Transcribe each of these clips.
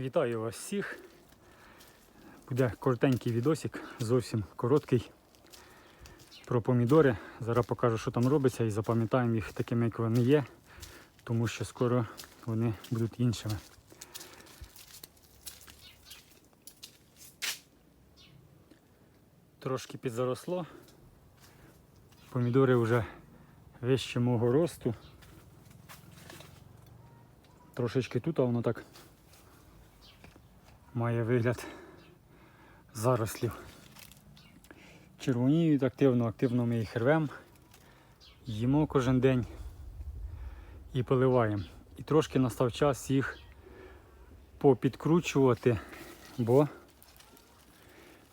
Вітаю вас всіх. Буде коротенький відосик, зовсім короткий про помідори. Зараз покажу, що там робиться і запам'ятаємо їх такими, як вони є, тому що скоро вони будуть іншими. Трошки підзаросло. Помідори вже вище мого росту. Трошечки тут, а воно так має вигляд зарослів. Червоніють активно, активно ми їх рвемо, їмо кожен день і поливаємо. І трошки настав час їх попідкручувати, бо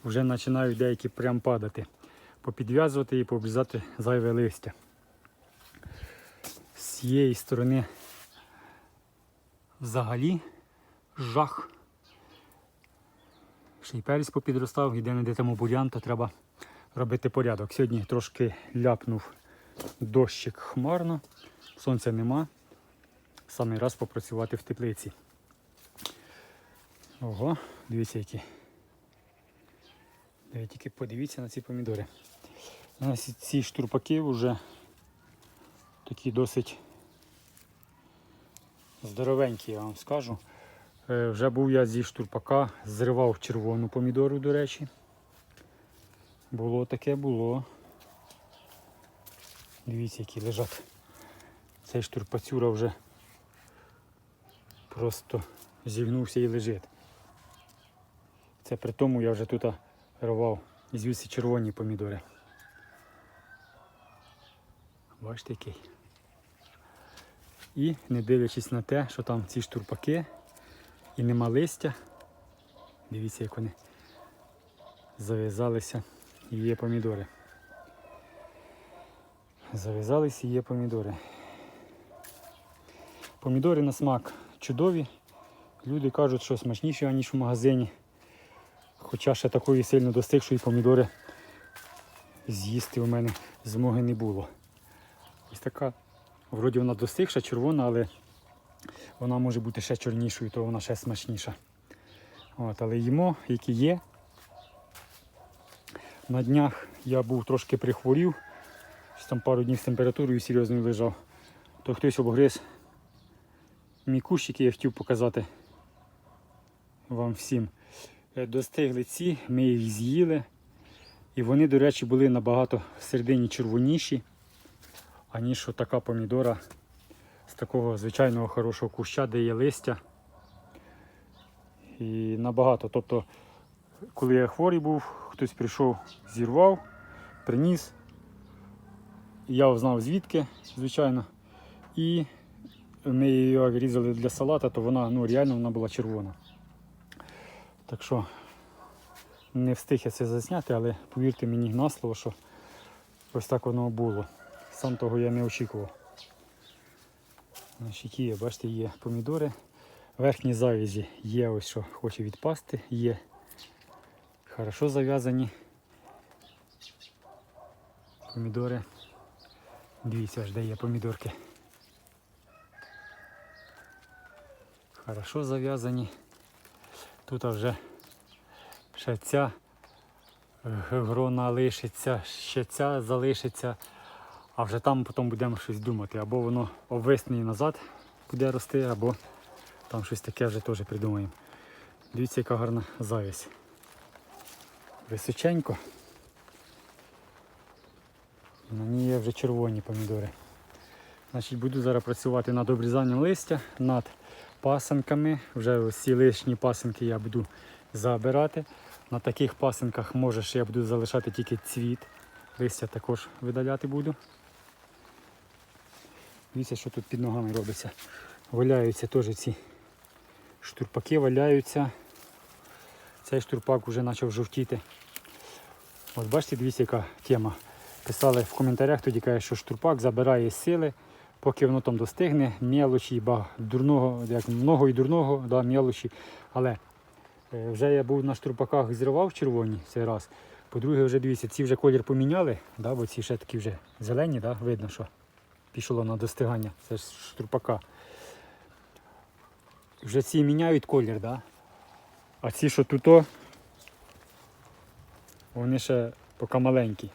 вже починають деякі прям падати. Попідв'язувати і пообрізати зайве листя. З цієї сторони взагалі жах. Перець попідростав, іде не де тому бурян, то треба робити порядок. Сьогодні трошки ляпнув дощик хмарно, сонця нема. Самий раз попрацювати в теплиці. Ого, дивіться які. Ви тільки подивіться на ці помідори. У нас ці штурпаки вже такі досить здоровенькі, я вам скажу. Е, Вже був я зі штурпака, зривав червону помідору, до речі. Було таке, було. Дивіться, які лежать. Цей штурпацюра вже просто зігнувся і лежить. Це при тому я вже тут рвав звідси червоні помідори. Бачите який. І не дивлячись на те, що там ці штурпаки і нема листя. Дивіться, як вони зав'язалися і є помідори. Зав'язалися і є помідори. Помідори на смак чудові. Люди кажуть, що смачніші, ніж в магазині. Хоча ще такої сильно достигшої помідори з'їсти у мене змоги не було. Ось така, вроді вона достигша, червона, але вона може бути ще чорнішою, то вона ще смачніша. От, але їмо, які є. На днях я був трошки прихворів, там пару днів з температурою серйозною лежав, то хтось обгриз мій кущ, який я хотів показати вам всім. Е, Достигли ці, ми їх з'їли. І вони, до речі, були набагато всередині червоніші, аніж така помідора такого звичайного хорошого куща, де є листя. І набагато. Тобто, коли я хворий був, хтось прийшов, зірвав, приніс. Я знав звідки, звичайно. І ми її різали для салата, то вона ну, реально вона була червона. Так що не встиг я це засняти, але повірте мені на слово, що ось так воно було. Сам того я не очікував. Значить, є, бачите, є помідори. Верхні завязі є ось що хоче відпасти, є хорошо зав'язані. Помідори. Дивіться, аж де є помідорки. Хорошо зав'язані. Тут вже ще ця е, грона лишиться, ще ця залишиться, а вже там потім будемо щось думати. Або воно обвисне і назад буде рости, або там щось таке вже теж придумаємо. Дивіться, яка гарна завість. Височенько. На ній є вже червоні помідори. Значить, Буду зараз працювати над обрізанням листя, над пасенками. Вже ці лишні пасенки я буду забирати. На таких пасенках може ще я буду залишати тільки цвіт. Листя також видаляти буду. Дивіться, що тут під ногами робиться. Валяються теж ці штурпаки, валяються. Цей штурпак вже почав жовтіти. От бачите, дивіться, яка тема. Писали в коментарях, тоді каже, що штурпак забирає сили, поки воно там достигне, мелочі, дурного, як много і дурного, да, мелочі. Але е, вже я був на штурпаках зривав червоні цей раз. По-друге, вже дивіться, ці вже колір поміняли, да, бо ці ще такі вже зелені, да, видно, що пішло на достигання. Це ж штурпака. Вже ці міняють колір, да? А ці, що тут, вони ще поки маленькі.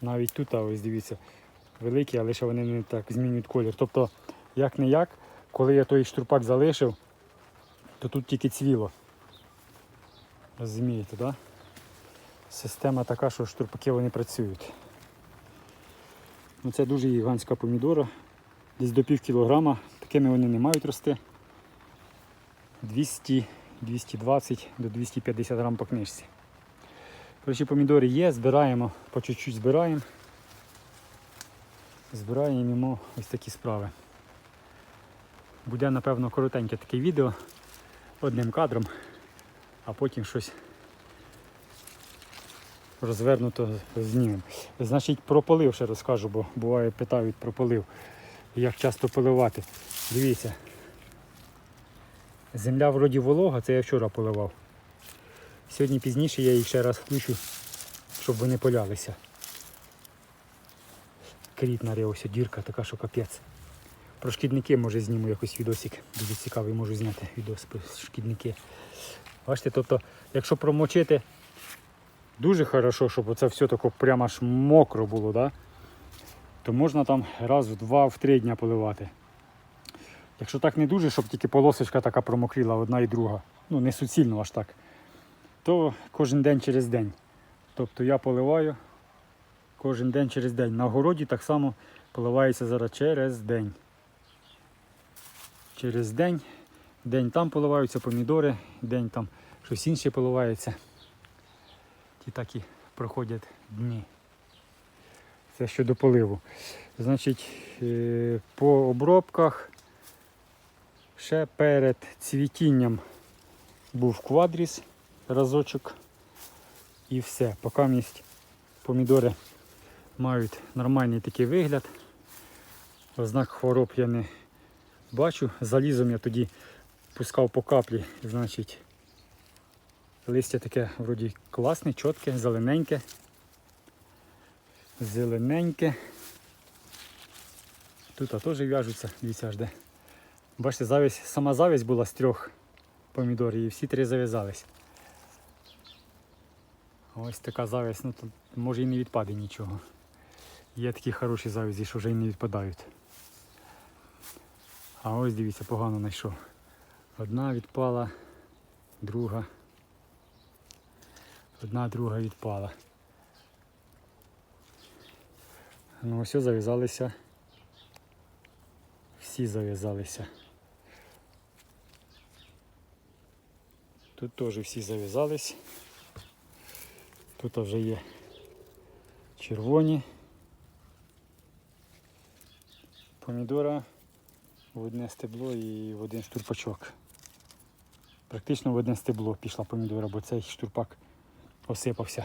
Навіть тут, ось дивіться, великі, але ще вони не так змінюють колір. Тобто, як не як, коли я той штурпак залишив, то тут тільки цвіло. Розумієте, так? Да? Система така, що штурпаки вони працюють. Ну, це дуже гігантська помідора. Десь до пів кілограма. Такими вони не мають рости. 200, 220 до 250 грам по книжці. Коротше, помідори є, збираємо, по чуть-чуть збираємо. Збираємо ось такі справи. Буде, напевно, коротеньке таке відео одним кадром, а потім щось розвернуто знімемо. Значить, про полив ще розкажу, бо буває питають про полив. Як часто поливати. Дивіться. Земля вроді волога, це я вчора поливав. Сьогодні пізніше я їх ще раз включу, щоб вони полялися. Кріт нарився, дірка така, що капець. Про шкідники може зніму якийсь відосик. Дуже цікавий, можу зняти відос про шкідники. Бачите, тобто, якщо промочити дуже хорошо, щоб оце все тако прямо аж мокро було, да? то можна там раз в два, в три дня поливати. Якщо так не дуже, щоб тільки полосочка така промокріла одна і друга, ну не суцільно аж так, то кожен день через день. Тобто я поливаю кожен день через день. На городі так само поливається зараз через день. Через день. День там поливаються помідори, день там щось інше поливається. Ті так і проходять дні. Це щодо поливу. Значить, е, по обробках ще перед цвітінням був квадріс разочок і все. Поки місць помідори мають нормальний такий вигляд. Ознак хвороб я не бачу. Залізом я тоді пускав по каплі, значить листя таке вроді класне, чітке, зелененьке. Зелененьке. Тут теж в'яжуться, дивіться аж де. Бачите, завість, сама завість була з трьох помідорів і всі три зав'язались. Ось така завість, ну тут може і не відпаде нічого. Є такі хороші завязі, що вже і не відпадають. А ось дивіться, погано знайшов. Одна відпала, друга. Одна, друга відпала. Ну ось зав'язалися. Всі зав'язалися. Тут теж всі зав'язались. Тут вже є червоні. Помідора в одне стебло і в один штурпачок. Практично в одне стебло пішла помідора, бо цей штурпак осипався.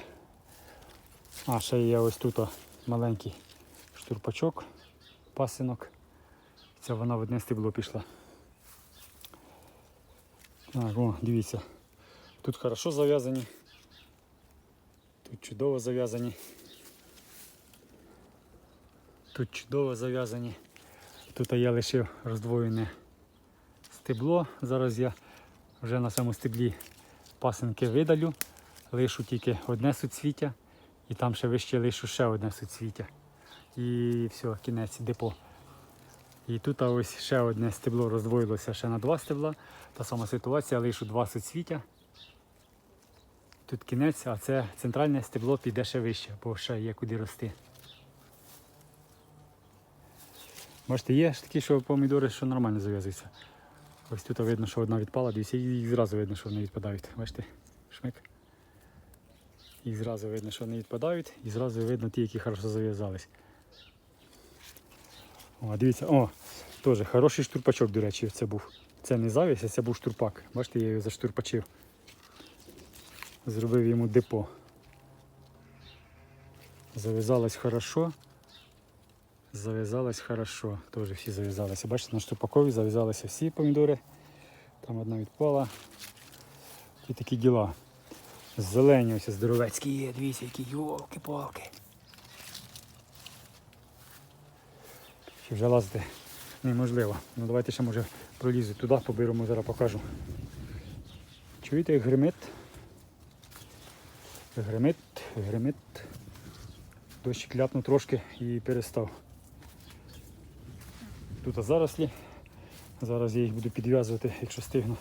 А ще є ось тут маленький штурпачок, пасинок. Це вона в одне стебло пішла. Так, о, дивіться. Тут хорошо зав'язані. Тут чудово зав'язані. Тут чудово зав'язані. Тут я лишив роздвоєне стебло. Зараз я вже на цьому стеблі пасинки видалю. Лишу тільки одне суцвіття і там ще вище лишу ще одне суцвіття. І все, кінець депо. І тут ось ще одне стебло роздвоїлося ще на два стебла. Та сама ситуація, лишу два суцвіття. Тут кінець, а це центральне стебло піде ще вище, бо ще є куди рости. Бачите, є ж такі, що помідори, що нормально зав'язуються. Ось тут видно, що одна відпала, дивіться, і зразу видно, що вони відпадають. Бачите? Шмик. І зразу видно, що вони відпадають, і зразу видно ті, які хорошо зав'язались. О, дивіться, о, теж хороший штурпачок, до речі, це був. Це не завість, а це був штурпак. Бачите, я його заштурпачив. Зробив йому депо. Зав'язалось хорошо. Зав'язалось хорошо. Теж всі зав'язалися. Бачите, на штурпакові зав'язалися всі помідори. Там одна відпала. І такі діла. Зелені ось здоровецькі є, дивіться, які йолки-палки. Ще вже лазити неможливо. Ну давайте ще може пролізу туди, поберемо, зараз покажу. Чуєте, як гримить? Гримить, гримить. Дощик ляпнув трошки і перестав. Тут зарослі. Зараз я їх буду підв'язувати, якщо стигну.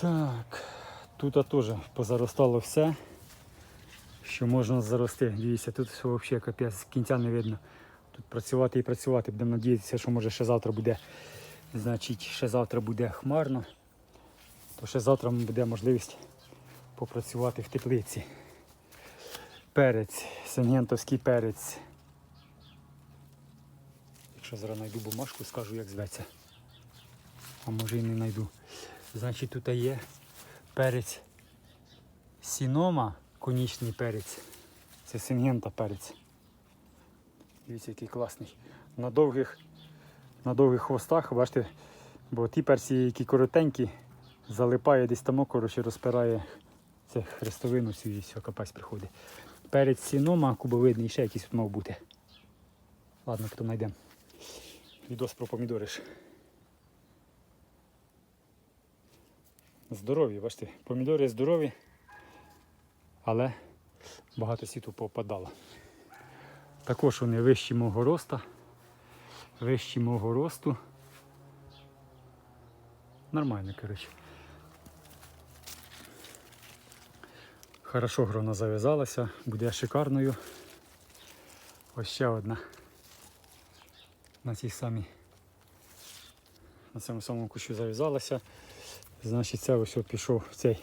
Так, тут теж позаростало все, що можна зарости. Дивіться, тут все взагалі капець, кінця не видно. Тут працювати і працювати. Будемо надіятися, що може ще завтра буде. Значить, ще завтра буде хмарно, то ще завтра буде можливість попрацювати в теплиці. Перець, сингентовський перець. Якщо зараз знайду бумажку, скажу, як зветься. А може і не знайду. Значить, тут є перець сінома, конічний перець. Це сингента перець. Дивіться, який класний. На довгих, на довгих хвостах, бачите, бо ті перці, які коротенькі, залипає десь там, коротше, розпирає це хрестовину цю і все, капець приходить. Перець сінома, кубовидний, ще якийсь тут мав бути. Ладно, потім знайдемо. Відос про помідори ж. Здорові, бачите, помідори здорові, але багато світу попадало. Також вони вищі мого роста. Вищі мого росту. Нормально, коротше. Хорошо грона зав'язалася, буде шикарною. Ось ще одна. На цій самій на цьому самому кущу зав'язалася. Значить, це ось пішов цей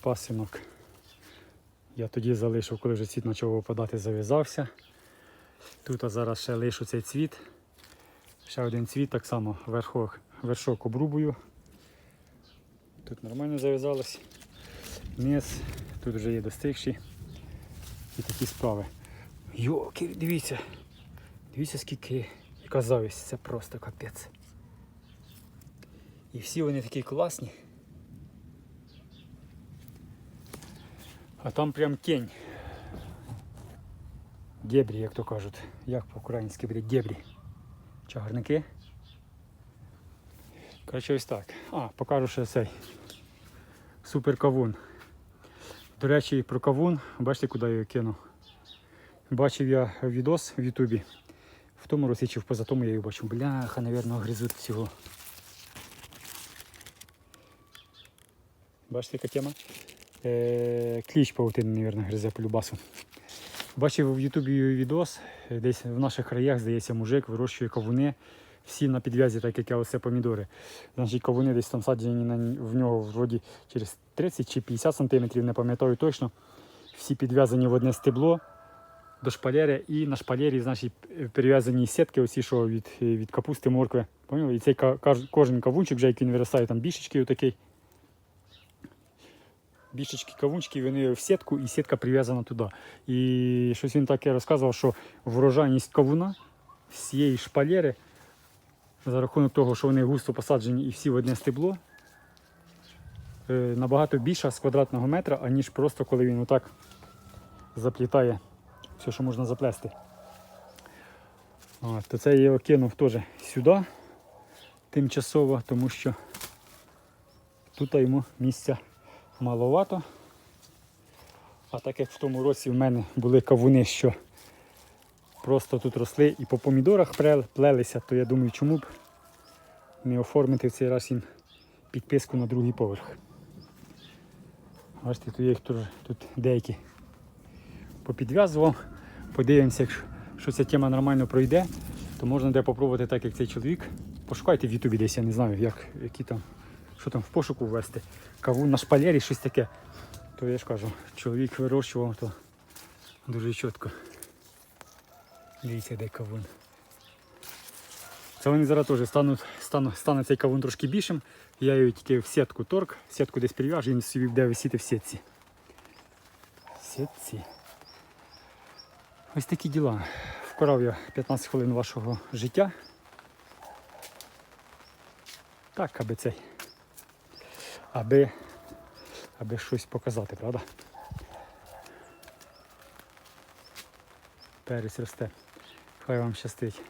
пасинок. Я тоді залишив, коли вже цвіт почав випадати, зав'язався. Тут а зараз ще лишу цей цвіт. Ще один цвіт, так само верхок, вершок обрубую. Тут нормально зав'язалось. Низ, тут вже є достигші. І такі справи. Йоки, дивіться. Дивіться, скільки яка завість, це просто капець. І всі вони такі класні. А там прям тінь. Дебрі, як то кажуть. Як по-українськи буде дебрі. Чагарники. Коротше, ось так. А, покажу ще цей супер кавун. До речі, про кавун, бачите, куди я його кинув? Бачив я відос в Ютубі. В тому році чи в позатому я його бачив. Бляха, напевно, гризуть всього. Бачите, яка тема? Е, кліч паутини, мабуть, гризе по любасу. Бачив в Ютубі відос, е, десь в наших краях, здається, мужик вирощує кавуни. Всі на підв'язі, так як я оце помідори. Значить, кавуни десь там саджені на, в нього вроді через 30 чи 50 сантиметрів, не пам'ятаю точно. Всі підв'язані в одне стебло до шпалери і на шпалері, значить, перев'язані сітки, оці, що від, від капусти, моркви. Поняли? І цей кожен кавунчик, вже як він виростає, там бішечки отакий. Бішечки кавунчики, вони в сітку, і сітка прив'язана туди. І щось він таке розказував, що врожайність кавуна всієї шпалери за рахунок того, що вони густо посаджені і всі в одне стебло, е, набагато більша з квадратного метра, аніж просто коли він отак заплітає все, що можна заплести. От, то це я його кинув теж сюди тимчасово, тому що тут йому місця маловато. А так як в тому році в мене були кавуни, що просто тут росли і по помідорах плелися, то я думаю, чому б не оформити в цей раз їм підписку на другий поверх. Бачите, тут їх тут деякі попідв'язував. Подивимося, якщо що ця тема нормально пройде, то можна де попробувати так, як цей чоловік. Пошукайте в Ютубі десь, я не знаю, як, які там, що там в пошуку ввести. Кавун на шпалері, щось таке. То я ж кажу, чоловік вирощував, то дуже чітко. Дивіться, де кавун. Це вони зараз теж стануть, стану, стане цей кавун трошки більшим. Я його тільки в сітку торк, сітку десь прив'яжу, він собі буде висіти в сітці. Сітці. Ось такі діла. Вкрав я 15 хвилин вашого життя. Так, аби цей. Аби, аби щось показати, правда? Перець росте. Хай вам щастить.